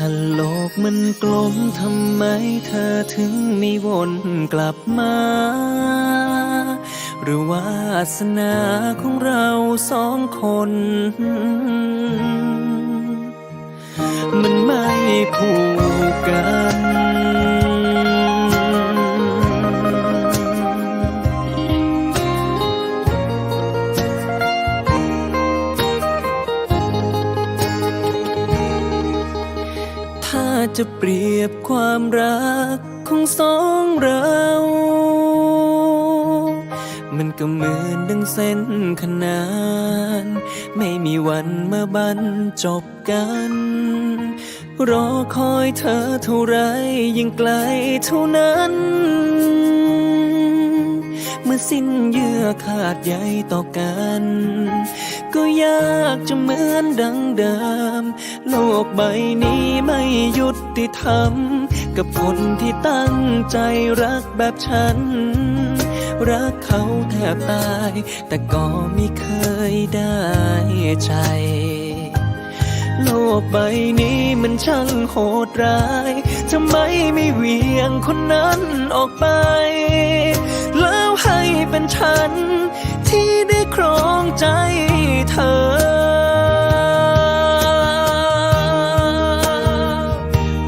ถ้าโลกมันกลมทำไมเธอถึงไม่วนกลับมา หรือว่าอาสนาของเราสองคน มันไม่ผูกกัน จะเปรียบความรักของสองเรา มันก็เหมือนดังเส้นขนาน ไม่มีวันเมื่อบันจบกัน รอคอยเธอเท่าไรยิ่งไกลเท่านั้น เมื่อสิ้นเยื่อขาดใยต่อกัน ก็ยากจะเหมือนดังเดิม โลกใบนี้ไม่ยุติธรรม กับคนที่ตั้งใจรักแบบฉัน รักเขาแทบตาย แต่ก็ไม่เคยได้ใจโลกใบนี้มันช่างโหดร้ายทำไมไม่เวียงคนนั้นออกไป ให้เป็นฉัน ที่ได้ครองใจเธอ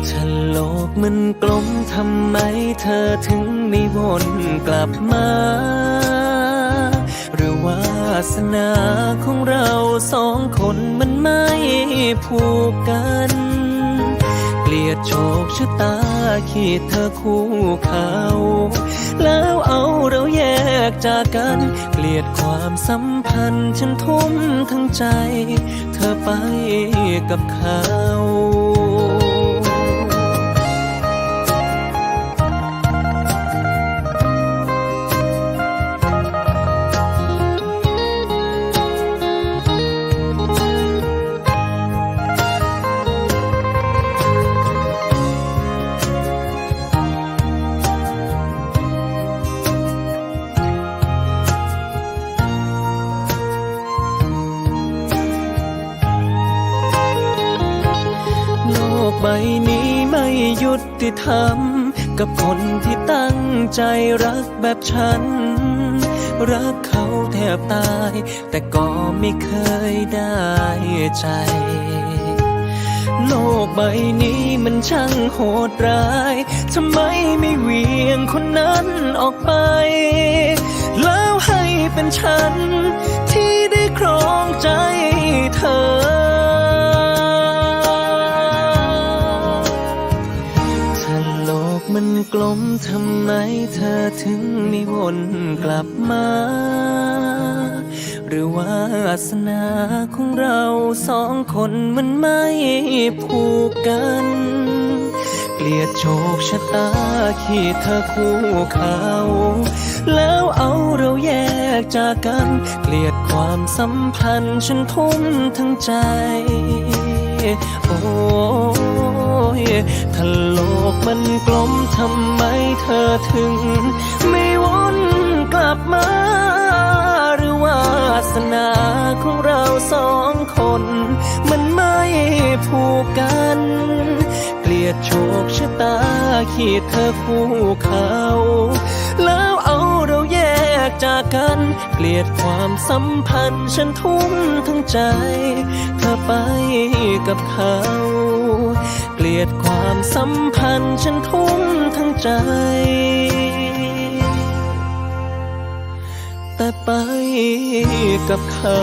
ถ้าโลกมันกลมทำไมเธอถึงไม่วนกลับมา หรือว่าวาสนาของเราสองคนมันไม่ผูกกันเกลียดโชคชะตาขีดเธอคู่เขาแล้ว จากกัน เกลียดความสัมพันธ์ ฉันทุ่มทั้งใจ เธอไปกับเขา นี้ไม่ยุติธรรม กับคนที่ตั้งใจรักแบบฉัน รักเขาแทบตาย แต่ก็ไม่เคยได้ใจ โลกใบนี้มันช่างโหดร้ายทำไมไม่เวียงคนนั้นออกไป แล้วให้เป็นฉันที่ได้ครองใจเธอ ลมทำไมเธอถึงไม่วนกลับมา หรือว่าอาสนาของเราสองคนมันไม่ผูกกัน เกลียดโชคชะตาขีดเธอคู่เขา แล้วเอาเราแยกจากกัน เกลียดความสัมพันธ์ฉันทุ่มทั้งใจ โอ้ ถ้าโลกมันกลมทำไมเธอถึง ไม่วนกลับมา หรือว่าวาสนาของเราสองคน มันไม่ผูกกัน เกลียดโชคชะตาขีดเธอคู่เขา จากกัน เกลียดความสัมพันธ์ ฉันทุ่มทั้งใจเธอไปกับเขา เกลียดความสัมพันธ์ ฉันทุ่มทั้งใจ แต่ไปกับเขา